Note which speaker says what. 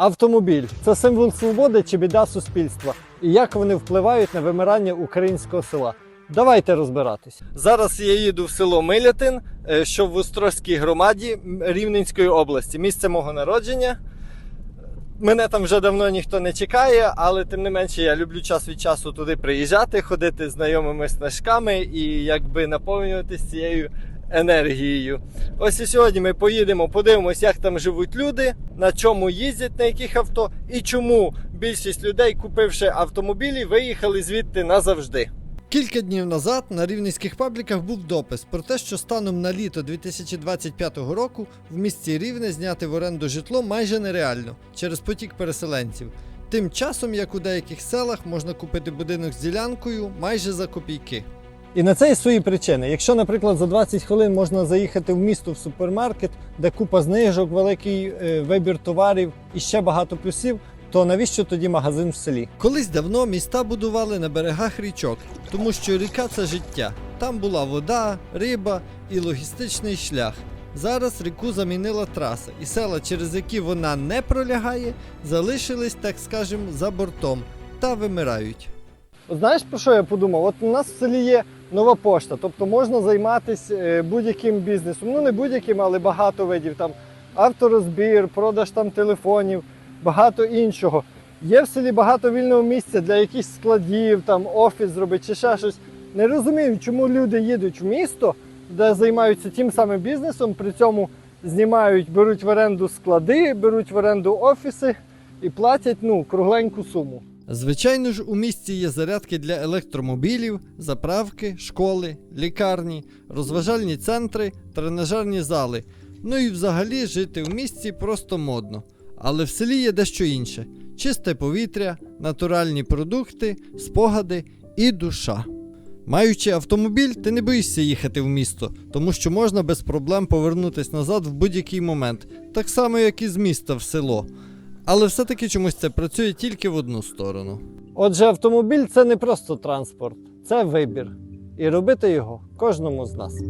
Speaker 1: Автомобіль це символ свободи чи біда суспільства, і як вони впливають на вимирання українського села. Давайте розбиратись. Зараз я їду в село Милятин, е, що в Острозькій громаді Рівненської області, місце мого народження. Мене там вже давно ніхто не чекає, але тим не менше я люблю час від часу туди приїжджати, ходити з знайомими стежками і якби наповнюватися цією енергією. Ось і сьогодні ми поїдемо, подивимось, як там живуть люди, на чому їздять, на яких авто, і чому більшість людей, купивши автомобілі, виїхали звідти назавжди. Кілька днів назад на рівненських пабліках був допис про те, що станом на літо 2025 року в місті Рівне зняти в оренду житло майже нереально через потік переселенців. Тим часом, як у деяких селах, можна купити будинок з ділянкою майже за копійки. І на це є свої причини. Якщо, наприклад, за 20 хвилин можна заїхати в місто в супермаркет, де купа знижок, великий е, вибір товарів і ще багато плюсів, то навіщо тоді магазин в селі? Колись давно міста будували на берегах річок, тому що ріка це життя. Там була вода, риба і логістичний шлях. Зараз ріку замінила траса, і села, через які вона не пролягає, залишились, так скажемо, за бортом та вимирають. Знаєш про що я подумав? От у нас в селі є нова пошта, тобто можна займатися е, будь-яким бізнесом. Ну не будь-яким, але багато видів. Там авторозбір, продаж там телефонів, багато іншого. Є в селі багато вільного місця для якихось складів, там офіс зробити чи ще щось. Не розумію, чому люди їдуть в місто, де займаються тим самим бізнесом, при цьому знімають, беруть в оренду склади, беруть в оренду офіси і платять ну, кругленьку суму. Звичайно ж, у місті є зарядки для електромобілів, заправки, школи, лікарні, розважальні центри, тренажерні зали. Ну і взагалі жити в місті просто модно. Але в селі є дещо інше: чисте повітря, натуральні продукти, спогади і душа. Маючи автомобіль, ти не боїшся їхати в місто, тому що можна без проблем повернутися назад в будь-який момент, так само як і з міста в село. Але все-таки чомусь це працює тільки в одну сторону. Отже, автомобіль це не просто транспорт, це вибір. І робити його кожному з нас.